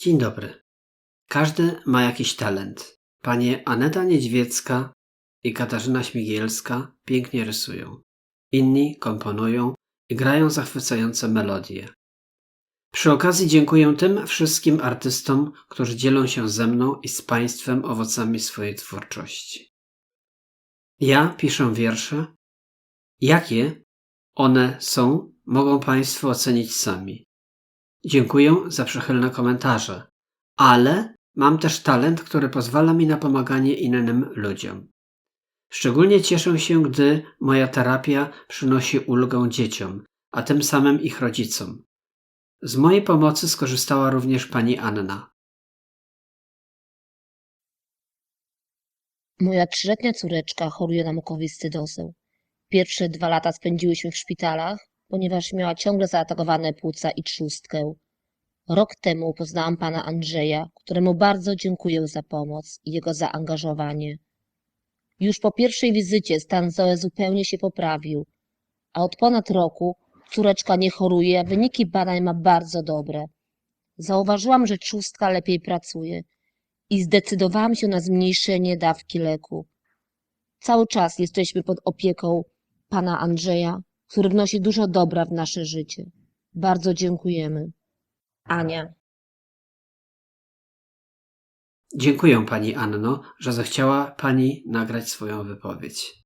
Dzień dobry. Każdy ma jakiś talent. Panie Aneta Niedźwiecka i Katarzyna Śmigielska pięknie rysują. Inni komponują i grają zachwycające melodie. Przy okazji dziękuję tym wszystkim artystom, którzy dzielą się ze mną i z Państwem owocami swojej twórczości. Ja piszę wiersze. Jakie one są, mogą Państwo ocenić sami. Dziękuję za przychylne komentarze, ale mam też talent, który pozwala mi na pomaganie innym ludziom. Szczególnie cieszę się, gdy moja terapia przynosi ulgę dzieciom, a tym samym ich rodzicom. Z mojej pomocy skorzystała również pani Anna. Moja trzyletnia córeczka choruje na mukowiscydozę. Pierwsze dwa lata spędziłyśmy w szpitalach, ponieważ miała ciągle zaatakowane płuca i trzustkę. Rok temu poznałam pana Andrzeja, któremu bardzo dziękuję za pomoc i jego zaangażowanie. Już po pierwszej wizycie stan Zoe zupełnie się poprawił, a od ponad roku córeczka nie choruje, a wyniki badań ma bardzo dobre. Zauważyłam, że trzustka lepiej pracuje i zdecydowałam się na zmniejszenie dawki leku. Cały czas jesteśmy pod opieką pana Andrzeja, który wnosi dużo dobra w nasze życie. Bardzo dziękujemy. Ania. Dziękuję pani Anno, że zechciała pani nagrać swoją wypowiedź.